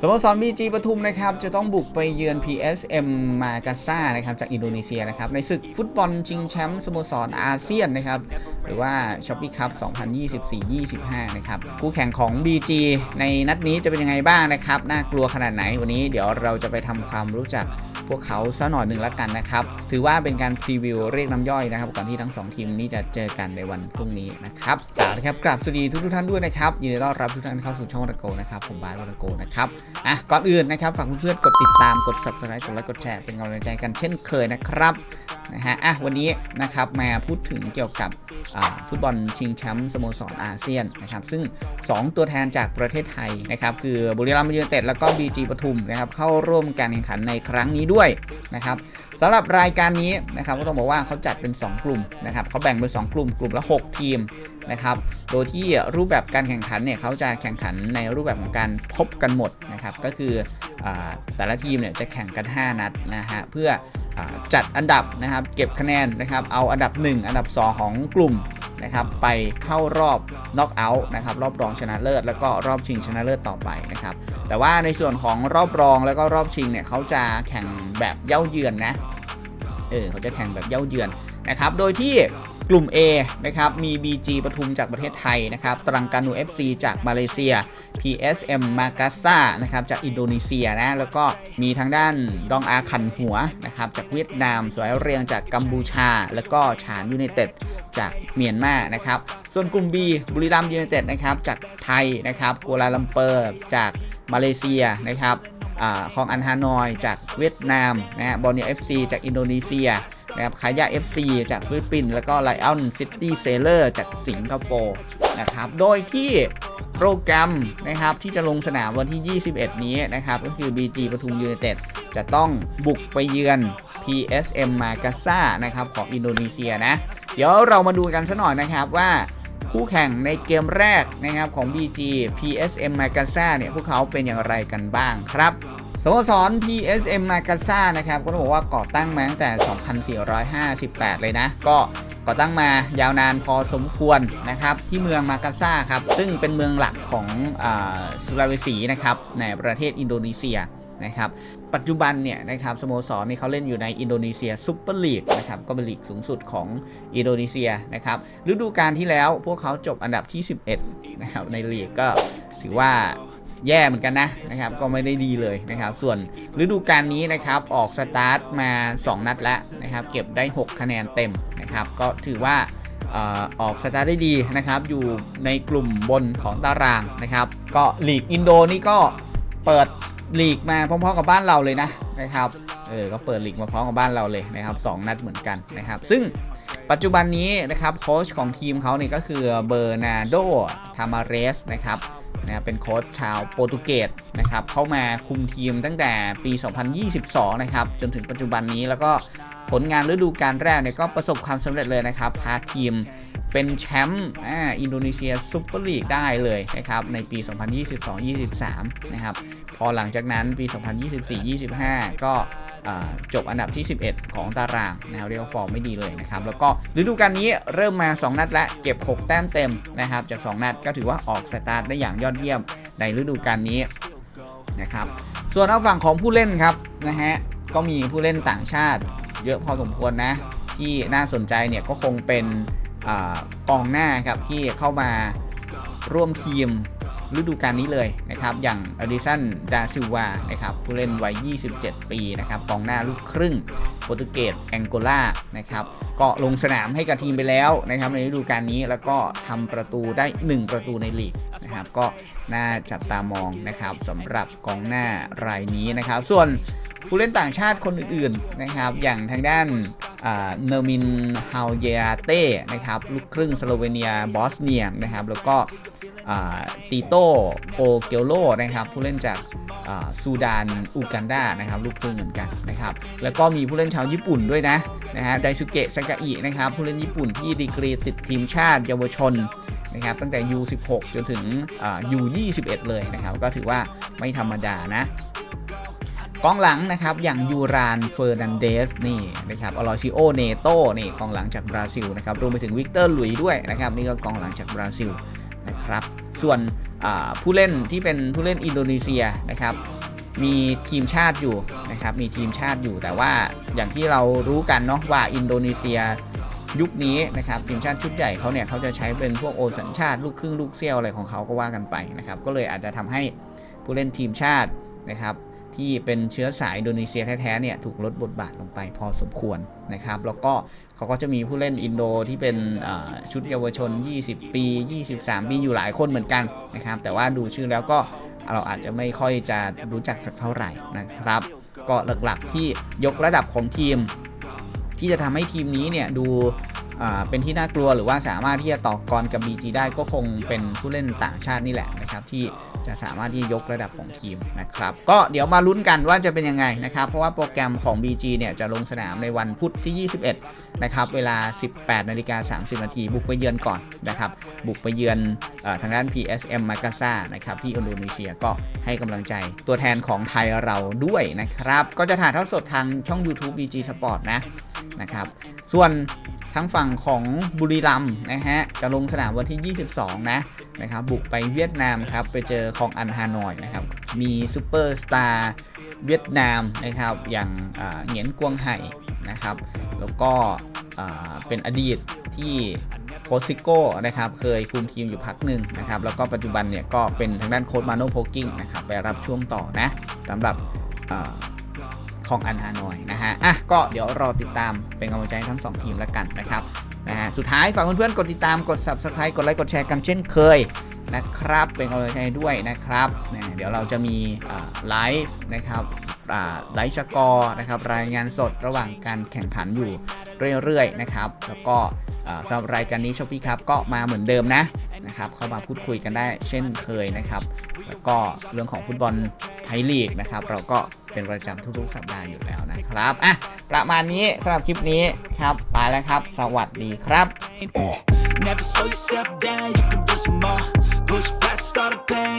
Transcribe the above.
สโมสรบีจีปทุมนะครับจะต้องบุกไปเยือน PSM มากาซานะครับจากอินโดนีเซียนะครับในศึกฟุตบอลชิงแชมป์สโมสรอาเซียนนะครับหรือว่าช็อปปี้คัพ2024-25 นะครับคู่แข่งของ BG ในนัดนี้จะเป็นยังไงบ้างนะครับ น่ากลัวขนาดไหนวันนี้เดี๋ยวเราจะไปทำความรู้จัก พวกเขาสักหน่อยหนึ่งละกันนะครับ ถือว่าเป็นการพรีวิวเรียกน้ำย่อยนะครับ ก่อนที่ทั้งสองทีมนี้จะเจอกันในวันพรุ่งนี้นะครับกล่าวนะครับกราบสวัสดีทุกทุกท่านด้วยนะครับยินดีต้อนรับทุกท่านเข้าสู่ช่องวัตโกนะครับผมบาสวัตโกนะครับอะก่อนอื่นนะครับฝากเพื่อนๆกดติดตามกด subscribe กดไลค์กดแชร์เป็นกำลังใจกันเช่นเคยนะครับนะฮะอะวันนี้นะครับมาพูดถึงเกี่ยวกับฟุตบอลชิงแชมป์สโมสรอาเซียนนะครับซึ่ง 2 ตัวแทนจากประเทศไทยนะครับคือบุรีรัมย์ยูไนเต็ดแล้วก็ BG ปทุมนะครับเข้าร่วมการแข่งขันในครั้งนี้ด้วยนะครับสำหรับรายการนี้นะครับก็ต้องบอกว่าเขาจัดเป็น 2 กลุ่มนะครับเขาแบ่งเป็น 2 กลุ่ม กลุ่มละ 6 ทีมนะครับโดยที่รูปแบบการแข่งขันเนี่ยเขาจะแข่งขันในรูปแบบของการพบกันหมดนะครับก็คืออแต่ละทีมเนี่ยจะแข่งกัน 5 นัดนะฮะเพื่ออจัดอันดับนะครับเก็บคะแนนนะครับเอาอันดับ 1 อันดับ 2 ของกลุ่ม นะครับไปเข้ารอบน็อกเอาท์นะครับรอบรองชนะเลิศ แล้วก็รอบชิงชนะเลิศต่อไปนะครับแต่ว่าในส่วนของรอบรองแล้วก็รอบชิงเนี่ยเขาจะแข่งแบบเย่าเยือนนะเออเขาจะแข่งแบบเย่าเยือน นะครับ โดยที่กลุ่ม A นะครับ มี BG ปทุมจากประเทศไทยนะครับ ตรังกานู FC จากมาเลเซีย PSM มากาซานะครับ จากอินโดนีเซียนะ แล้วก็มีทางด้านดองอาขันหัวนะครับ จากเวียดนาม สวยเรียงจากกัมพูชา แล้วก็ฉานยูไนเต็ดจากเมียนมานะครับ ส่วนกลุ่ม B บุรีรัมย์ยูไนเต็ดนะครับ จากไทยนะครับ กัวลาลัมเปอร์ จากมาเลเซียนะครับอาคองอันฮานอย จากเวียดนามนะฮะบอลเนียเอฟซีจากอินโดนีเซีย นะครับคายา FC จากฟิลิปปินส์แล้วก็ไลออนซิตี้เซเลอร์จากสิงคโปร์นะครับ โดยที่โปรแกรมนะครับที่จะลงสนามวันที่ 21 นี้นะครับก็คือ BG ปทุมยูไนเต็ดจะต้องบุกไปเยือน PSM มากาซานะครับของอินโดนีเซียนะ เดี๋ยวเรามาดูกันสักหน่อยนะครับว่าคู่แข่งในเกมแรกนะครับของ BG PSM m a g a s a เนี่ยพวกเขาเป็นอย่างไรกันบ้างครับ สโมสร PSM m a g a s a นะครับก็ต้องบอกว่าก่อตั้งมาตั้งแต่ 2458 เลยนะ ก็ก่อตั้งมายาวนานพอสมควรนะครับที่เมืองมากาซาครับซึ่งเป็นเมืองหลักของอสุลาเวสีนะครับในประเทศอินโดนีเซียนะครับปัจจุบันเนี่ยนะครับสโมสรนี่เขาเล่นอยู่ในอินโดนีเซียซุปเปอร์ลีกนะครับก็เป็นลีกสูงสุดของอินโดนีเซียนะครับฤดูกาลที่แล้วพวกเขาจบอันดับที่ 11นะครับในลีกก็ถือว่า แย่เหมือนกันนะนะครับ ก็ไม่ได้ดีเลยนะครับ ส่วนฤดูกาลนี้นะครับออกสตาร์ทมา 2 นัดแล้วนะครับ เก็บได้ 6 คะแนนเต็มนะครับ ก็ถือว่าออกสตาร์ทได้ดีนะครับ อยู่ในกลุ่มบนของตารางนะครับ ก็ลีกอินโดนี่ก็เปิดลีกมาพร้อมๆกับบ้านเราเลยนะนะครับเออก็เปิดลีกมาพร้อมกับบ้านเราเลยนะครับสองนัดเหมือนกันนะครับ ซึ่งปัจจุบันนี้นะครับโค้ชของทีมเขาเนี่ยก็คือเบอร์นาโดทามาเรสนะครับ นะเป็นโค้ชชาวโปรตุเกสนะครับเข้ามาคุมทีมตั้งแต่ปี 2022 นะครับจนถึงปัจจุบันนี้แล้วก็ผลงานฤดูกาลแรกเนี่ยก็ประสบความสำเร็จเลยนะครับ พาทีมเป็นแชมป์อินโดนีเซียซุปเปอร์ลีกได้เลยนะครับในปี 2022-23 นะครับพอหลังจากนั้นปี 2024-25 ก็ จบอันดับที่ 11 ของตารางนะครับเรียกว่าฟอร์มไม่ดีเลยนะครับ แล้วก็ฤดูกาลนี้เริ่มมา 2 นัดและเก็บ 6 แต้มเต็มนะครับ จาก 2 นัดก็ถือว่าออกสตาร์ทได้อย่างยอดเยี่ยมในฤดูกาลนี้นะครับ ส่วนเอาฝั่งของผู้เล่นครับนะฮะก็มีผู้เล่นต่างชาติ เยอะพอสมควรนะ ที่น่าสนใจเนี่ยก็คงเป็นอากองหน้าครับที่เข้ามาร่วมทีม ฤดูกาลนี้เลยนะครับ อย่างอดิสันดาซิลวานะครับผู้เล่นวัย 27 ปีนะครับกองหน้าลูกครึ่งโปรตุเกสแองโกลานะครับก็ลงสนามให้กับทีมไปแล้วนะครับในฤดูกาลนี้แล้วก็ทำประตูได้ 1 ประตูในลีกนะครับก็น่าจับตามองนะครับสำหรับกองหน้ารายนี้นะครับ ส่วน ผู้เล่นต่างชาติคนอื่นๆนะครับ อย่างทางด้านเนอร์มินฮาวเยาเต้นะครับลูกครึ่งสโลเวเนียบอสเนียนะครับ แล้วก็ตีโต้โปเกโลนะครับ ผู้เล่นจากซูดานอูกันดานะครับ ลูกครึ่งเหมือนกันนะครับ แล้วก็มีผู้เล่นชาวญี่ปุ่นด้วยนะนะฮะไดซุเกะซากะอินะครับ ผู้เล่นญี่ปุ่นที่ดีกรีติดทีมชาติเยาวชนนะครับตั้งแต่ U16 จนถึง U21 เลยนะครับ ก็ถือว่าไม่ธรรมดานะ กองหลังนะครับอย่างยูรานเฟอร์นันเดสนี่นะครับอลอซิโอเนโตนี่กองหลังจากบราซิลนะครับรวมไปถึงวิกเตอร์หลุยด้วยนะครับนี่ก็กองหลังจากบราซิลนะครับส่วนผู้เล่นที่เป็นผู้เล่นอินโดนีเซียนะครับมีทีมชาติอยู่นะครับมีทีมชาติอยู่แต่ว่าอย่างที่เรารู้กันเนาะว่าอินโดนีเซียยุคนี้นะครับทีมชาติชุดใหญ่เขาเนี่ยเขาจะใช้เป็นพวกโอสัญชาติลูกครึ่งลูกเซี่ยวอะไรของเขาก็ว่ากันไปนะครับก็เลยอาจจะทำให้ผู้เล่นทีมชาตินะครับ ที่เป็นเชื้อสายอินโดนีเซียแท้ๆเนี่ยถูกลดบทบาทลงไปพอสมควรนะครับ แล้วก็เขาก็จะมีผู้เล่นอินโดที่เป็นชุดเยาวชน 20 ปี 23 ปีอยู่หลายคนเหมือนกันนะครับ แต่ว่าดูชื่อแล้วก็เราอาจจะไม่ค่อยจะรู้จักสักเท่าไหร่นะครับ ก็หลักๆที่ยกระดับของทีม ที่จะทำให้ทีมนี้เนี่ยดู เป็นที่น่ากลัวหรือว่าสามารถที่จะต่อกรกับ BG ได้ก็คงเป็นผู้เล่นต่างชาตินี่แหละนะครับที่จะสามารถที่ยกระดับของทีมนะครับก็เดี๋ยวมาลุ้นกันว่าจะเป็นยังไงนะครับเพราะว่าโปรแกรมของ BG เนี่ยจะลงสนามในวันพุธที่ 21นะครับเวลา 18นาฬิกา30นาทีบุกไปเยือนก่อนนะครับบุกไปเยือนอทางด้าน PSM m a k a s a นะครับที่อินโดนีเซียก็ให้กำลังใจตัวแทนของไทยเราด้วยนะครับก็จะถ่ายทอดสดทางช่อง YouTube BG Sport นะนะครับส่วน ทางฝั่งของบุรีรัมนะฮะจะลงสนามวันที่ 22 นะนะครับบุกไปเวียดนามครับไปเจอของอันฮานอยนะครับมีซูเปอร์สตาร์เวียดนามนะครับอย่างอ่าเหงียนกวงไห่นะครับแล้วก็อ่าเป็นอดีตที่โค้ชซิโก้นะครับเคยคุมทีมอยู่พักหนึ่งนะครับแล้วก็ปัจจุบันเนี่ยก็เป็นทางด้านโค้ชมาโนโพกิ้งนะครับไปรับช่วงต่อนะสำหรับ ของอันฮานอยนะฮะอะก็เดี๋ยวรอติดตามเป็นกำลังใจให้ทั้ง2ทีมแล้วกันนะครับนะฮะสุดท้ายฝากเพื่อนๆกดติดตามกด subscribe กดไลค์กดแชร์กันเช่นเคยนะครับเป็นกำลังใจด้วยนะครับนะเดี๋ยวเราจะมีไลฟ์นะครับไลฟ์สกอร์นะครับรายงานสดระหว่างการแข่งขันอยู่เรื่อยๆนะครับ แล้วก็สำหรับรายการนี้ช้อปปี้ครับก็มาเหมือนเดิมนะนะครับเข้ามาพูดคุยกันได้เช่นเคยนะครับ แล้วก็เรื่องของฟุตบอล ไทยลีกนะครับ เราก็เป็นประจำทุกๆสัปดาห์อยู่แล้วนะครับอะประมาณนี้สำหรับคลิปนี้ครับไปแล้วครับ สวัสดีครับ Never slow yourself down, you can do some more. Push past all the pain.